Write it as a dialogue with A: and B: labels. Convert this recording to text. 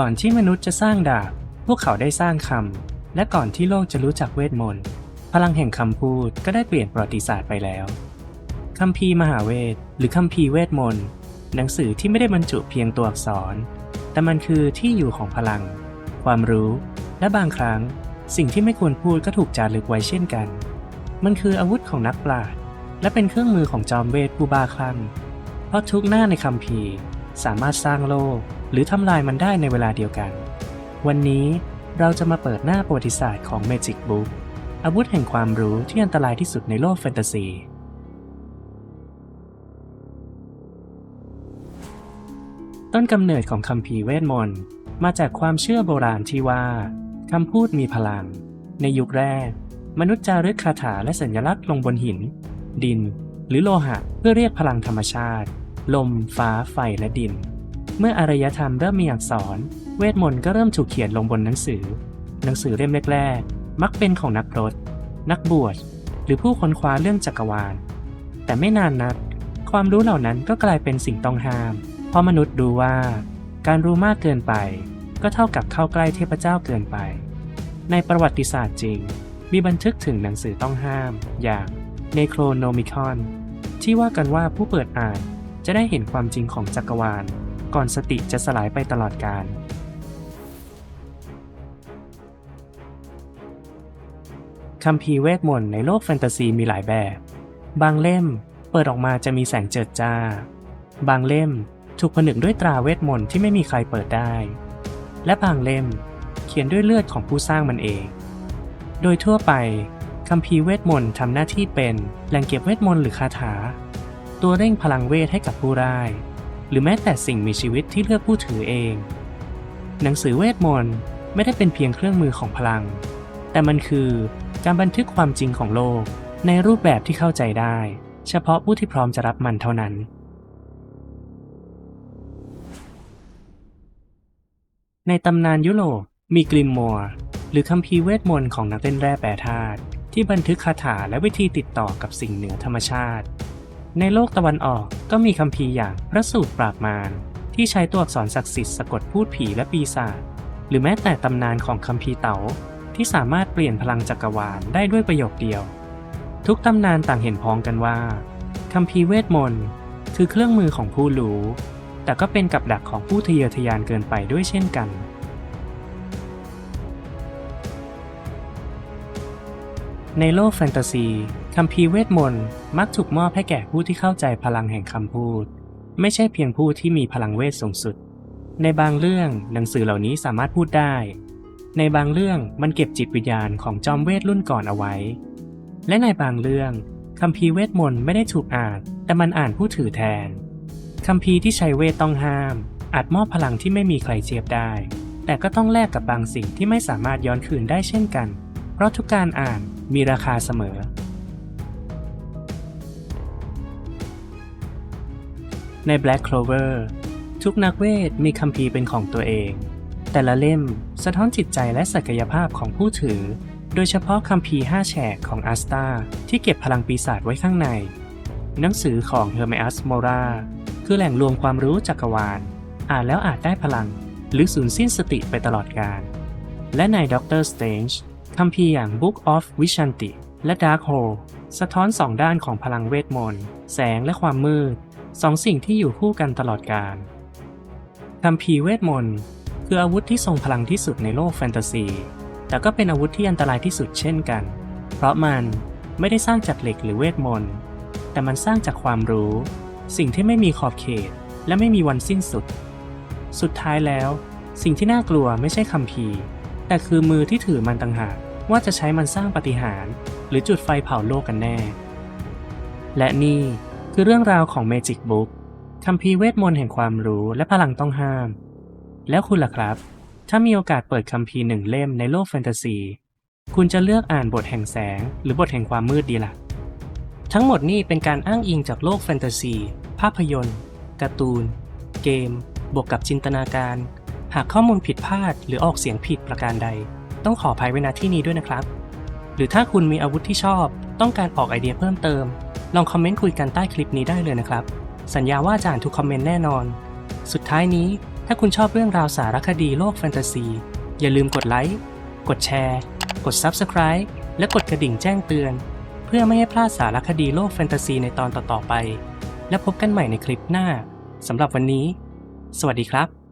A: ก่อนที่มนุษย์จะสร้างดาบ พวกเขาได้สร้างคำ และก่อนที่โลกจะรู้จักเวทมนต์ พลังแห่งคำพูดก็ได้เปลี่ยนประวัติศาสตร์ไปแล้วคัมภีมหาเวท หรือคัมภีเวทมนต์ หนังสือที่ไม่ได้บรรจุเพียงตัวอักษร แต่มันคือที่อยู่ของพลัง ความรู้ และบางครั้ง สิ่งที่ไม่ควรพูดก็ถูกจารึกไว้เช่นกัน มันคืออาวุธของนักปราชญ์และเป็นเครื่องมือของจอมเวทผู้บ้าคลั่งเพราะทุกหน้าในคัมภีสามารถสร้างโลก หรือทำลายมันได้ในเวลาเดียวกัน วันนี้เราจะมาเปิดหน้าประวัติศาสตร์ของ Magic Book อาวุธแห่งความรู้ที่อันตรายที่สุดในโลกแฟนตาซี ต้นกำเนิดของคัมภีเวทมนต์มาจากความเชื่อโบราณที่ว่าคำพูดมีพลัง ในยุคแรก มนุษย์จารึกคาถาและสัญลักษณ์ลงบนหิน ดิน หรือโลหะเพื่อเรียกพลังธรรมชาติ ลม ฟ้า ไฟและดิน เมื่ออารยธรรมเริ่มมีอักษร เวทมนต์ก็เริ่มถูกเขียนลงบนหนังสือ หนังสือเล่มแรกๆ มักเป็นของนักรบนักบวช หรือผู้ค้นคว้าเรื่องจักรวาล แต่ไม่นานนัก ความรู้เหล่านั้นก็กลายเป็นสิ่งต้องห้าม เพราะมนุษย์รู้ว่า การรู้มากเกินไป ก็เท่ากับเข้าใกล้เทพเจ้าเกินไป ในประวัติศาสตร์จริง มีบันทึกถึงหนังสือต้องห้าม อย่าง Necronomicon ที่ว่ากันว่าผู้เปิดอ่านจะได้เห็นความจริงของจักรวาล ก่อนสติจะสลายไปตลอดกาลคัมภีร์เวทมนต์ในโลกแฟนตาซีมีหลายแบบ บางเล่มเปิดออกมาจะมีแสงเจิดจ้า บางเล่มถูกผนึกด้วยตราเวทมนต์ที่ไม่มีใครเปิดได้ และบางเล่มเขียนด้วยเลือดของผู้สร้างมันเอง โดยทั่วไปคัมภีร์เวทมนต์ทำหน้าที่เป็นแหล่งเก็บเวทมนต์หรือคาถา ตัวเร่งพลังเวทให้กับผู้ร่าย หรือแม้แต่สิ่งมีชีวิตที่เลือกผู้ถือเอง หนังสือเวทมนต์ไม่ได้เป็นเพียงเครื่องมือของพลัง แต่มันคือการบันทึกความจริงของโลกในรูปแบบที่เข้าใจได้ เฉพาะผู้ที่พร้อมจะรับมันเท่านั้น ในตำนานยุโรปมีกริมมัวหรือคัมภีร์เวทมนต์ของนักเล่นแร่แปรธาตุที่บันทึกคาถาและวิธีติดต่อกับสิ่งเหนือธรรมชาติ ในโลกตะวันออกก็มีคัมภีร์อย่างพระสูตรปราบมารที่ใช้ตัวอักษรศักดิ์สิทธิ์สะกดพูดผีและปีศาจหรือแม้แต่ตำนานของคัมภีร์เต๋าที่สามารถเปลี่ยนพลังจักรวาลได้ด้วยประโยคเดียว ทุกตำนานต่างเห็นพ้องกันว่าคัมภีร์เวทมนต์คือเครื่องมือของผู้รู้ แต่ก็เป็นกับดักของผู้ทะเยอทะยานเกินไปด้วยเช่นกัน ในโลกแฟนตาซี คัมภีเวทมนต์มักถูกมอบให้แก่ผู้ที่เข้าใจพลังแห่งคำพูด ไม่ใช่เพียงผู้ที่มีพลังเวทสูงสุด ในบางเรื่องหนังสือเหล่านี้สามารถพูดได้ ในบางเรื่องมันเก็บจิตวิญญาณของจอมเวทรุ่นก่อนเอาไว้ และในบางเรื่องคัมภีเวทมนต์ไม่ได้ถูกอ่าน แต่มันอ่านผู้ถือแทนคัมภีที่ใช้เวทต้องห้าม อาจมอบพลังที่ไม่มีใครเทียบได้ แต่ก็ต้องแลกกับบางสิ่งที่ไม่สามารถย้อนคืนได้เช่นกัน เพราะทุกการอ่านมีราคาเสมอ ใน Black Clover ทุกนักเวทมีคัมภีร์เป็นของตัวเอง แต่ละเล่มสะท้อนจิตใจและศักยภาพของผู้ถือ โดยเฉพาะคัมภีร์5แฉกของอัสตาที่เก็บพลังปีศาจไว้ข้างใน หนังสือของ Hermes Mora คือแหล่งรวมความรู้จักรวาล อ่านแล้วอาจได้พลัง หรือสูญสิ้นสติไปตลอดกาลและใน Doctor Strange คัมภีร์อย่าง Book of Vishanti และ Dark Hole สะท้อนสองด้านของพลังเวทมนต์ แสงและความมืด สองสิ่งที่อยู่คู่กันตลอดกาลคัมภีร์เวทมนต์คืออาวุธที่ทรงพลังที่สุดในโลกแฟนตาซี แต่ก็เป็นอาวุธที่อันตรายที่สุดเช่นกัน เพราะมันไม่ได้สร้างจากเหล็กหรือเวทมนต์ แต่มันสร้างจากความรู้ สิ่งที่ไม่มีขอบเขต และไม่มีวันสิ้นสุด สุดท้ายแล้ว สิ่งที่น่ากลัวไม่ใช่คัมภีร์ แต่คือมือที่ถือมันต่างหากว่าจะใช้มันสร้างปาฏิหารย์หรือจุดไฟเผาโลกกันแน่ และนี่ คือเรื่องราวของ Magic Book คัมภีร์เวทมนต์แห่งความรู้และพลังต้องห้าม แล้วคุณล่ะครับ ถ้ามีโอกาสเปิดคัมภีร์หนึ่งเล่มในโลกแฟนตาซี คุณจะเลือกอ่านบทแห่งแสง หรือบทแห่งความมืดดีล่ะ ทั้งหมดนี้เป็นการอ้างอิงจากโลกแฟนตาซี ภาพยนตร์ การ์ตูน เกม บวกกับจินตนาการ หากข้อมูลผิดพลาด หรือออกเสียงผิดประการใด ต้องขออภัยไว้ณที่นี้ด้วยนะครับ หรือถ้าคุณมีอาวุธที่ชอบ ต้องการออกไอเดียเพิ่มเติม ลองคอมเมนต์คุยกันใต้คลิปนี้ได้เลยนะครับ สัญญาว่าจะอ่านทุกคอมเมนต์แน่นอน สุดท้ายนี้ถ้าคุณชอบเรื่องราวสารคดีโลกแฟนตาซี อย่าลืมกดไลค์ กดแชร์ กด Subscribe และกดกระดิ่งแจ้งเตือน เพื่อไม่ให้พลาดสารคดีโลกแฟนตาซีในตอนต่อๆไป และพบกันใหม่ในคลิปหน้าสำหรับวันนี้ สวัสดีครับ